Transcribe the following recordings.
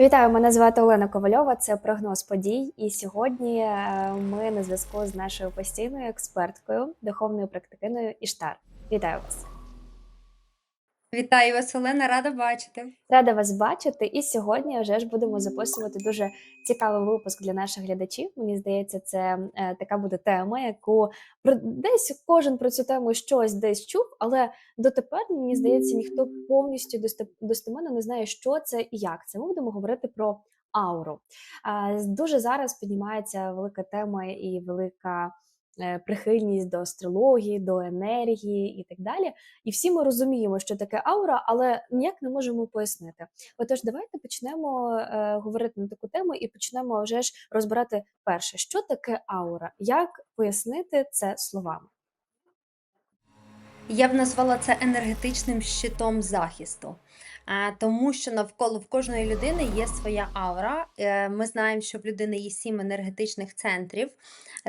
Вітаю, мене звати Олена Ковальова. Це прогноз подій. І сьогодні е, ми на зв'язку з нашою постійною експерткою, духовною практикиною Іштар. Вітаю вас! Вітаю вас, Олена, рада бачити. Рада вас бачити. І сьогодні вже ж будемо записувати дуже цікавий випуск для наших глядачів. Мені здається, це е, така буде тема, яку десь кожен про цю тему щось десь чув, але дотепер мені здається, ніхто повністю досте- достеменно не знає, що це і як це. Ми будемо говорити про ауру. З- Дуже зараз піднімається велика тема і велика. Е, Прихильність до астрології, до енергії і так далі. І всі ми розуміємо, що таке аура, але ніяк не можемо пояснити. Отож, давайте почнемо е, говорити на таку тему і почнемо вже ж розбирати перше, що таке аура, як пояснити це словами. Я б назвала це енергетичним щитом захисту, тому що навколо в кожної людини є своя аура. Е, Ми знаємо, що в людини є сім енергетичних центрів,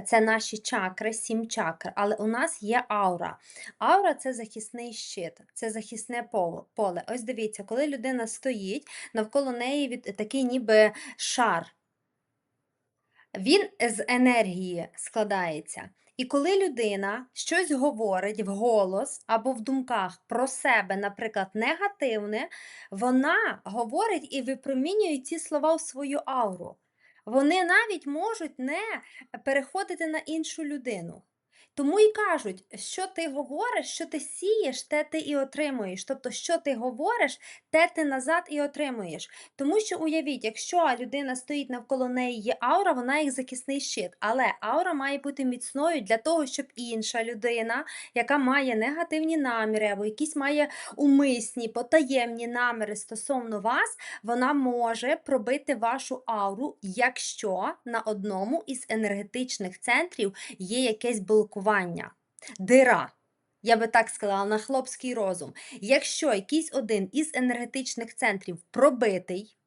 це наші чакри, сім чакр. Але у нас є аура. Аура це захисний щит, це захисне поле. Ось дивіться, коли людина стоїть, навколо неї від такий ніби шар. Він з енергії складається. І коли людина щось говорить вголос або в думках про себе, наприклад, негативне, вона говорить і випромінює ці слова в свою ауру. Вони навіть можуть не переходити на іншу людину. Тому і кажуть, що ти говориш, що ти сієш, те ти і отримуєш. Тобто, що ти говориш, те ти назад і отримуєш. Тому що уявіть, якщо людина стоїть навколо неї є аура, вона як захисний щит. Але аура має бути міцною для того, щоб інша людина, яка має негативні наміри, або якісь має умисні, потаємні наміри стосовно вас, вона може пробити вашу ауру, якщо на одному із енергетичних центрів є якесь блокування, дира. Я би так сказала, на хлопський розум. Якщо якийсь один із енергетичних центрів пробитий,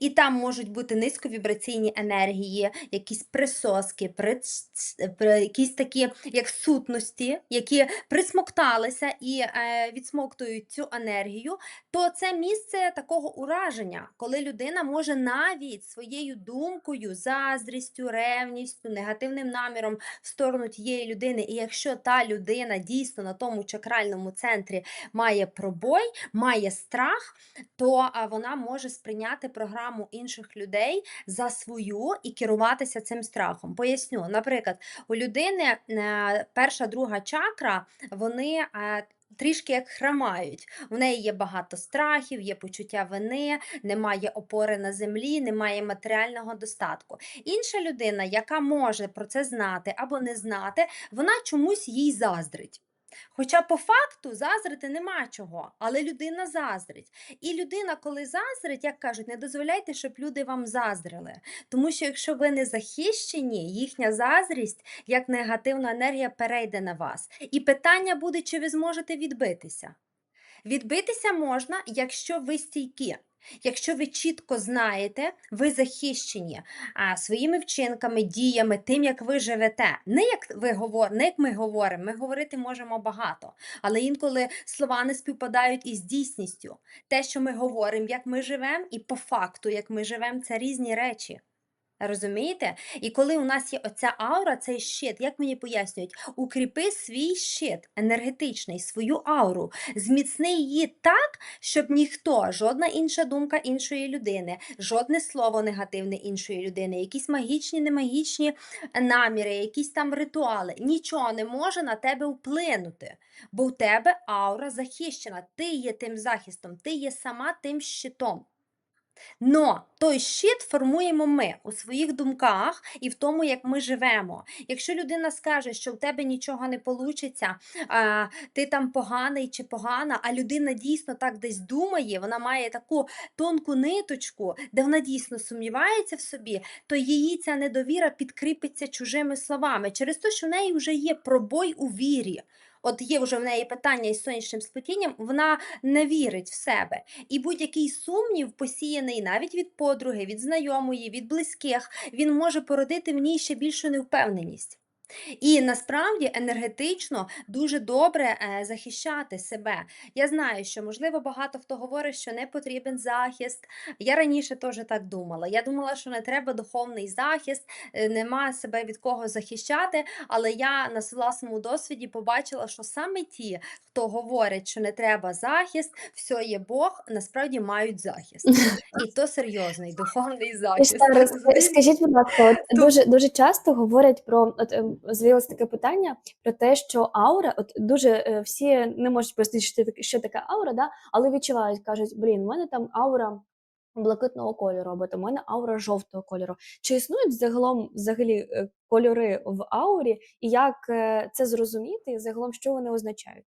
і там можуть бути низьковібраційні енергії, якісь присоски, приц- при- якісь такі як сутності, які присмокталися і е, відсмоктують цю енергію, то це місце такого ураження, коли людина може навіть своєю думкою, заздрістю, ревністю, негативним наміром в сторону тієї людини. І якщо та людина дійсно на тому чакральному центрі має пробой, має страх, то вона може сприйняти програму інших людей за свою і керуватися цим страхом. Поясню, наприклад, у людини е, перша, друга чакра, вони. е, Трішки як храмають. В неї є багато страхів, є почуття вини, немає опори на землі, немає матеріального достатку. Інша людина, яка може про це знати або не знати, вона чомусь їй заздрить. Хоча по факту заздрити нема чого, але людина заздрить. І людина, коли заздрить, як кажуть, не дозволяйте, щоб люди вам заздрили. Тому що якщо ви не захищені, їхня заздрість, як негативна енергія, перейде на вас. І питання буде, чи ви зможете відбитися. Відбитися можна, якщо ви стійкі. Якщо ви чітко знаєте, ви захищені а, своїми вчинками, діями, тим, як ви живете. Не як ви говор... не як ми говоримо, ми говорити можемо багато, але інколи слова не співпадають із дійсністю. Те, що ми говоримо, як ми живемо, і по факту, як ми живемо, це різні речі. Розумієте? І коли у нас є оця аура, цей щит, як мені пояснюють, укріпи свій щит енергетичний, свою ауру, зміцни її так, щоб ніхто, жодна інша думка іншої людини, жодне слово негативне іншої людини, якісь магічні, немагічні наміри, якісь там ритуали, нічого не може на тебе вплинути. Бо в тебе аура захищена, ти є тим захистом, ти є сама тим щитом. Но той щит формуємо ми у своїх думках і в тому, як ми живемо. Якщо людина скаже, що в тебе нічого не вийде, ти там поганий чи погана, а людина дійсно так десь думає, вона має таку тонку ниточку, де вона дійсно сумнівається в собі, то її ця недовіра підкріпиться чужими словами через те, що в неї вже є пробой у вірі. От є вже в неї питання із сонячним сплетінням, вона не вірить в себе. І будь-який сумнів, посіяний навіть від подруги, від знайомої, від близьких, він може породити в ній ще більшу невпевненість. І насправді енергетично дуже добре е, захищати себе. Я знаю, що можливо багато хто говорить, що не потрібен захист. Я раніше теж так думала. Я думала, що не треба духовний захист, е, нема себе від кого захищати. Але я на власному досвіді побачила, що саме ті, хто говорить, що не треба захист, все є Бог, насправді мають захист. І то серйозний духовний захист. скажіть, будь ласка, дуже дуже часто говорять про от з'явилось таке питання про те, що аура, от дуже е, всі не можуть пояснити, що таке, аура, да, але відчувають, кажуть, блін, в мене там аура блакитного кольору, або там в мене аура жовтого кольору. Чи існують загалом взагалі е, кольори в аурі, і як е, це зрозуміти, і загалом що вони означають?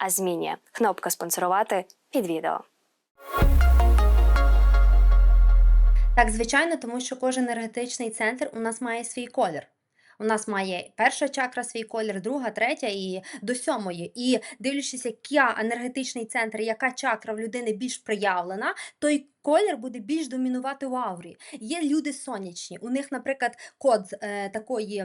а змінює. Кнопка спонсорувати під відео. Так, звичайно, тому що кожен енергетичний центр у нас має свій колір. У нас має перша чакра свій колір, друга, третя і до сьомої. І дивлячись, який енергетичний центр, яка чакра в людини більш проявлена, той колір буде більш домінувати в аурі. Є люди сонячні. У них, наприклад, код е, такої.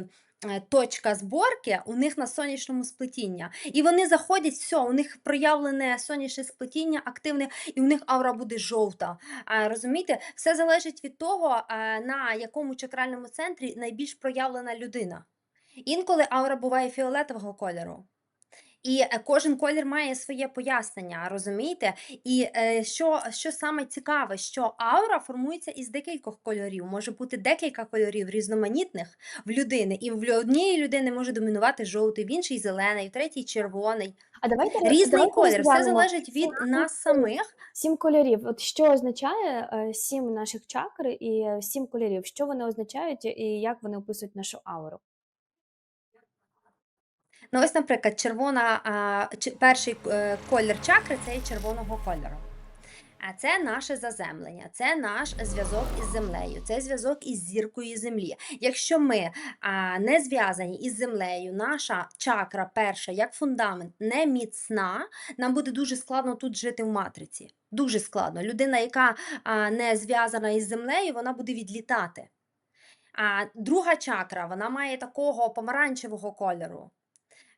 е, Точка зборки у них на сонячному сплетіння. І вони заходять, все, у них проявлене сонячне сплетіння активне, і у них аура буде жовта. А, розумієте, все залежить від того, а, на якому чакральному центрі найбільш проявлена людина. Інколи аура буває фіолетового кольору. І е, кожен колір має своє пояснення, розумієте? І е, що, що саме цікаве, що аура формується із декількох кольорів. Може бути декілька кольорів різноманітних в людини, і в однієї людини може домінувати жовтий, в іншій зелений, в третій червоний. А давайте Різний давайте колір, все залежить від сім нас самих. Сім кольорів. От що означає е, сім наших чакр і сім кольорів? Що вони означають і як вони описують нашу ауру? Ну, ось, наприклад, червона, перший е, колір чакри це червоного кольору. А це наше заземлення, це наш зв'язок із землею, це зв'язок із зіркою землі. Якщо ми а, не зв'язані із землею, наша чакра перша, як фундамент, не міцна, нам буде дуже складно тут жити в матриці. Дуже складно. Людина, яка а, не зв'язана із землею, вона буде відлітати. А друга чакра, вона має такого помаранчевого кольору.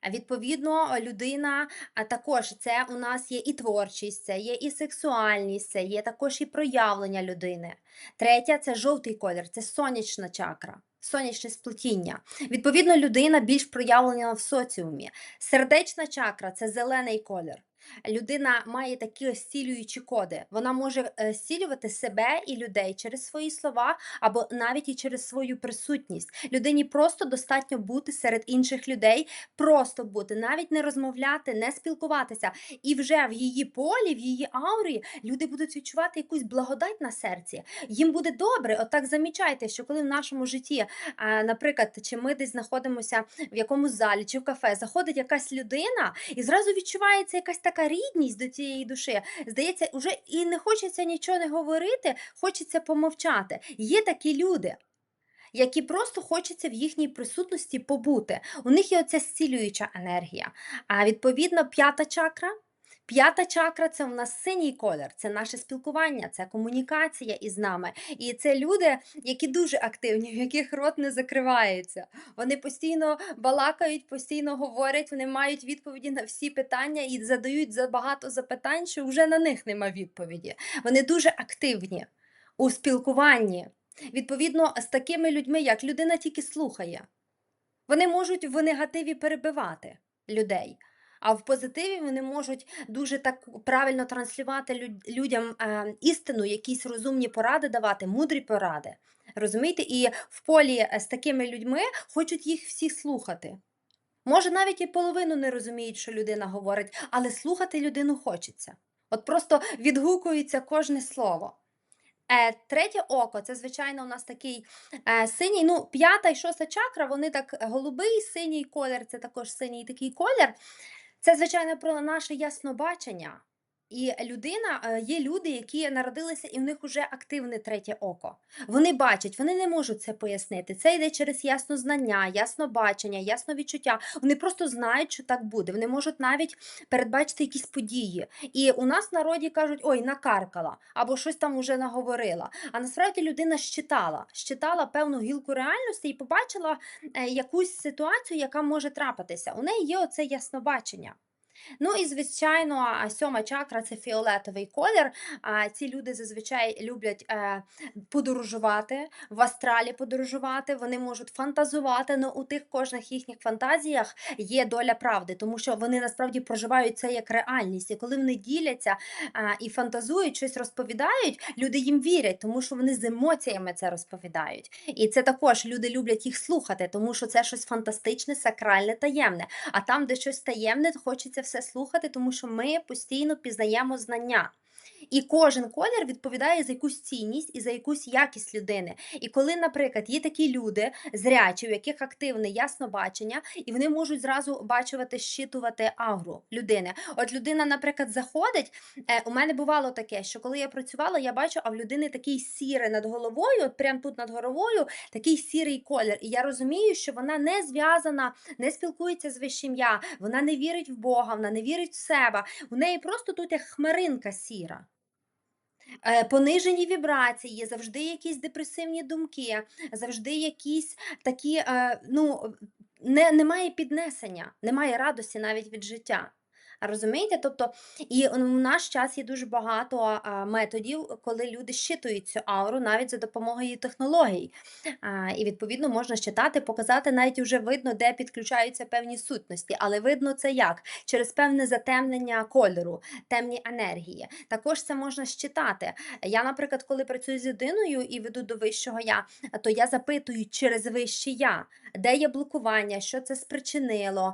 Відповідно, людина а також це у нас є і творчість, це є і сексуальність, це є також і проявлення людини. Третя це жовтий колір, це сонячна чакра, сонячне сплетіння. Відповідно, людина більш проявлена в соціумі. Сердечна чакра це зелений колір. Людина має такі зцілюючі коди. Вона може е, зцілювати себе і людей через свої слова або навіть і через свою присутність. Людині просто достатньо бути серед інших людей, просто бути, навіть не розмовляти, не спілкуватися. І вже в її полі, в її аурі люди будуть відчувати якусь благодать на серці. Їм буде добре. Отак замічайте, що коли в нашому житті, наприклад, чи ми десь знаходимося в якомусь залі чи в кафе, заходить якась людина, і зразу відчувається якась така рідність до цієї душі. Здається, уже і не хочеться нічого не говорити, хочеться помовчати. Є такі люди. Які просто хочеться в їхній присутності побути. У них є оця зцілююча енергія. А відповідно, п'ята чакра. П'ята чакра це у нас синій колір, це наше спілкування, це комунікація із нами. І це люди, які дуже активні, в яких рот не закривається. Вони постійно балакають, постійно говорять, вони мають відповіді на всі питання і задають забагато запитань, що вже на них нема відповіді. Вони дуже активні у спілкуванні. Відповідно, з такими людьми, як людина тільки слухає, вони можуть в негативі перебивати людей. А в позитиві вони можуть дуже так правильно транслювати людям е, істину, якісь розумні поради давати, мудрі поради. Розумієте? І в полі е, з такими людьми хочуть їх всіх слухати. Може, навіть і половину не розуміють, що людина говорить, але слухати людину хочеться. От просто відгукується кожне слово. Е, третє око це, звичайно, у нас такий е, синій. Ну, п'ята і шоста чакра, вони так е, голубий, синій колір, це також синій такий колір. Це, звичайно, про наше яснобачення. І людина, е, є люди, які народилися, і в них вже активне третє око. Вони бачать, вони не можуть це пояснити. Це йде через яснознання, яснобачення, ясновідчуття. Вони просто знають, що так буде. Вони можуть навіть передбачити якісь події. І у нас в народі кажуть, ой, накаркала, або щось там уже наговорила. А насправді людина щитала, щитала певну гілку реальності і побачила е, якусь ситуацію, яка може трапитися. У неї є оце яснобачення. Ну і звичайно, сьома чакра це фіолетовий колір. А ці люди зазвичай люблять е, подорожувати, в астралі подорожувати. Вони можуть фантазувати. але у тих кожних їхніх фантазіях є доля правди, тому що вони насправді проживають це як реальність. І коли вони діляться і фантазують, щось розповідають, люди їм вірять, тому що вони з емоціями це розповідають. І це також люди люблять їх слухати, тому що це щось фантастичне, сакральне, таємне. А там, де щось таємне, хочеться все слухати, тому що ми постійно пізнаємо знання. І кожен колір відповідає за якусь цінність і за якусь якість людини. І коли, наприклад, є такі люди зрячі, у яких активне яснобачення, і вони можуть зразу бачувати, щитувати агру людини. От людина, наприклад, заходить. Е, у мене бувало таке, що коли я працювала, я бачу, а в людини такий сірий над головою, от прямо тут над головою, такий сірий колір. І я розумію, що вона не зв'язана, не спілкується з вищим я, вона не вірить в Бога, вона не вірить в себе. У неї просто тут як хмаринка сіра. Е, понижені вібрації, завжди якісь депресивні думки, завжди якісь такі, е, ну, не, немає піднесення, немає радості навіть від життя. Розумієте? Тобто, і в наш час є дуже багато методів, коли люди щитують цю ауру навіть за допомогою технологій. І відповідно можна щитати, показати, навіть вже видно, де підключаються певні сутності, але видно це як? Через певне затемнення кольору, темні енергії. Також це можна щитати. Я, наприклад, коли працюю з людиною і веду до вищого я, то я запитую через вище я, де є блокування, що це спричинило,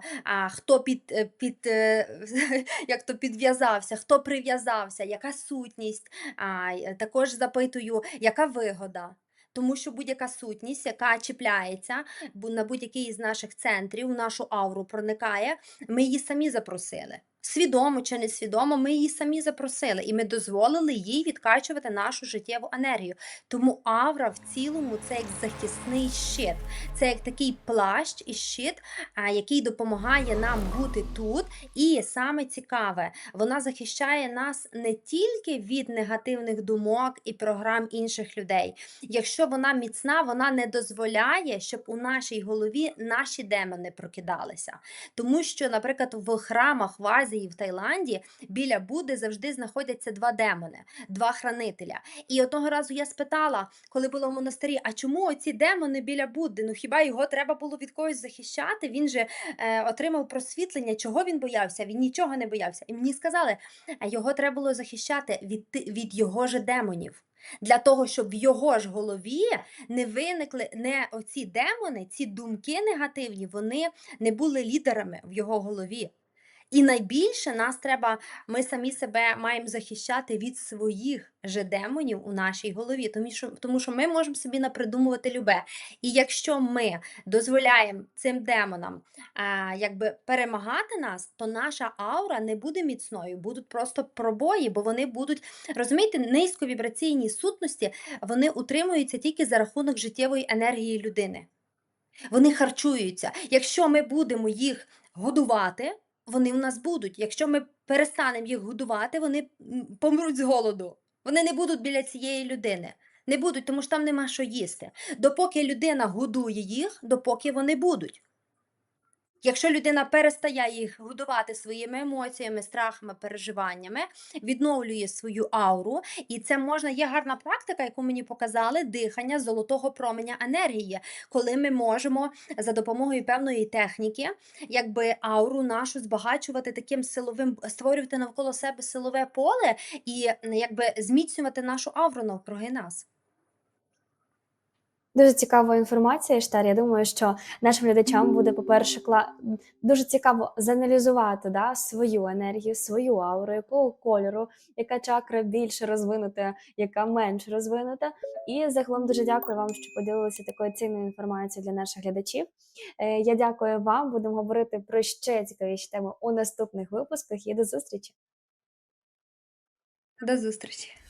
хто під, е, під е, як то підв'язався, хто прив'язався, яка сутність. А, також запитую, яка вигода. Тому що будь-яка сутність, яка чіпляється на будь-який із наших центрів, в нашу ауру проникає, ми її самі запросили. Свідомо чи несвідомо, ми її самі запросили, і ми дозволили їй відкачувати нашу життєву енергію. Тому авра в цілому це як захисний щит, це як такий плащ і щит, який допомагає нам бути тут. І саме цікаве, вона захищає нас не тільки від негативних думок і програм інших людей. Якщо вона міцна, вона не дозволяє, щоб у нашій голові наші демони прокидалися. Тому що, наприклад, в храмах в в Таїланді біля Будди завжди знаходяться два демони, два хранителя. І одного разу я спитала, коли була в монастирі, а чому оці демони біля Будди? Ну хіба його треба було від когось захищати? Він же е, отримав просвітлення, чого він боявся? Він нічого не боявся. І мені сказали, а його треба було захищати від, від його же демонів. Для того, щоб в його ж голові не виникли не оці демони, ці думки негативні, вони не були лідерами в його голові. І найбільше нас треба, ми самі себе маємо захищати від своїх же демонів у нашій голові, тому що, тому що ми можемо собі напридумувати любе. І якщо ми дозволяємо цим демонам а, якби перемагати нас, то наша аура не буде міцною, будуть просто пробої, бо вони будуть, розумієте, низьковібраційні сутності, вони утримуються тільки за рахунок життєвої енергії людини. Вони харчуються. Якщо ми будемо їх годувати, вони в нас будуть. Якщо ми перестанемо їх годувати, вони помруть з голоду. Вони не будуть біля цієї людини. Не будуть, тому що там нема що їсти. Допоки людина годує їх, допоки вони будуть. Якщо людина перестає їх годувати своїми емоціями, страхами, переживаннями, відновлює свою ауру, і це можна є гарна практика, яку мені показали дихання золотого променя енергії, коли ми можемо за допомогою певної техніки, якби ауру нашу збагачувати таким силовим, створювати навколо себе силове поле і якби зміцнювати нашу ауру навкруги нас. Дуже цікава інформація, Штар. Я думаю, що нашим глядачам буде, по-перше, кла... дуже цікаво заналізувати да, свою енергію, свою ауру, якого кольору, яка чакра більше розвинута, яка менш розвинута. І загалом дуже дякую вам, що поділилися такою цінною інформацією для наших глядачів. Е, Я дякую вам. Будемо говорити про ще цікавіші теми у наступних випусках. І до зустрічі! До зустрічі!